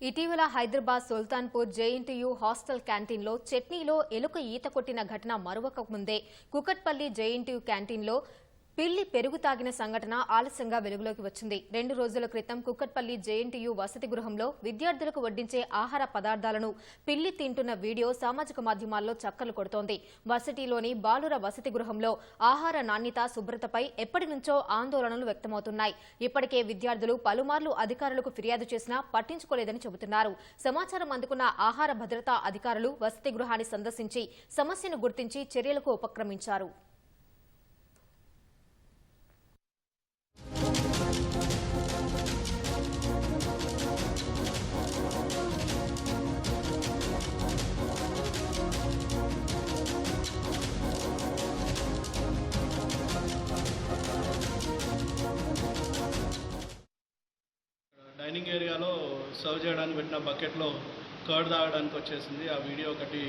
ఇటీవల Hyderabad Sultanpur JNTU hostel క్యాంటీన్లో చట్నీలో ఎలుక ఈత కొట్టిన ఘటన మరొక ముందే. కుకట్పల్లి జేఎన్టీయూ క్యాంటీన్లో పిల్లి పెరుగు తాగిన సంఘటన ఆలస్యంగా వెలుగులోకి వచ్చింది. రెండు రోజుల క్రితం కుక్కట్పల్లి జేఎన్టీయూ వసతి గృహంలో విద్యార్థులకు వడ్డించే ఆహార పదార్థాలను పిల్లి తింటున్న వీడియో సామాజిక మాధ్యమాల్లో చక్కర్లు కొడుతోంది. వర్సిటీలోని బాలుర వసతి గృహంలో ఆహార నాణ్యత శుభ్రతపై ఎప్పటి నుంచో ఆందోళనలు వ్యక్తమవుతున్నాయి. ఇప్పటికే విద్యార్థులు పలుమార్లు అధికారులకు ఫిర్యాదు చేసినా పట్టించుకోలేదని చెబుతున్నారు. సమాచారం అందుకున్న ఆహార భద్రతా అధికారులు వసతి గృహాన్ని సందర్శించి సమస్యను గుర్తించి చర్యలకు ఉపక్రమించారు. డైనింగ్ ఏరియాలో సర్వ్ చేయడానికి పెట్టిన బకెట్లో కర్డ్ తాగడానికి వచ్చేసింది. ఆ వీడియో ఒకటి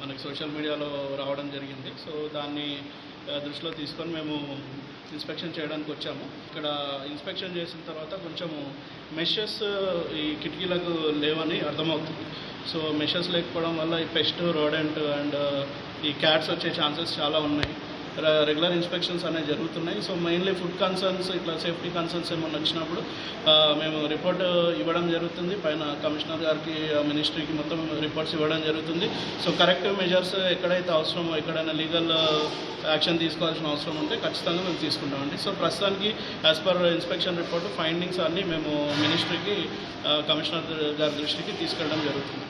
మనకి సోషల్ మీడియాలో రావడం జరిగింది. సో దాన్ని దృష్టిలో తీసుకొని మేము ఇన్స్పెక్షన్ చేయడానికి వచ్చాము. ఇక్కడ ఇన్స్పెక్షన్ చేసిన తర్వాత కొంచెము మెషెస్ ఈ కిటికీలకు లేవని అర్థమవుతుంది. సో మెషెస్ లేకపోవడం వల్ల ఈ పెస్ట్ రోడెంట్ అండ్ ఈ క్యాట్స్ వచ్చే ఛాన్సెస్ చాలా ఉన్నాయి. రెగ్యులర్ ఇన్స్పెక్షన్స్ అనేవి జరుగుతున్నాయి. సో మెయిన్లీ ఫుడ్ కన్సర్న్స్ ఇట్లా సేఫ్టీ కన్సర్న్స్ ఏమన్నా వచ్చినప్పుడు మేము రిపోర్ట్ ఇవ్వడం జరుగుతుంది. పైన కమిషనర్ గారికి మినిస్ట్రీకి మొత్తం రిపోర్ట్స్ ఇవ్వడం జరుగుతుంది. సో కరెక్టివ్ మెజర్స్ ఎక్కడైతే అవసరమో ఎక్కడైనా లీగల్ యాక్షన్ తీసుకోవాల్సిన అవసరం ఉంటే ఖచ్చితంగా మేము తీసుకుంటామండి. సో ప్రస్తుతానికి as per inspection report findings అన్నీ మేము మినిస్ట్రీకి కమిషనర్ గారి దృష్టికి తీసుకెళ్ళడం జరుగుతుంది.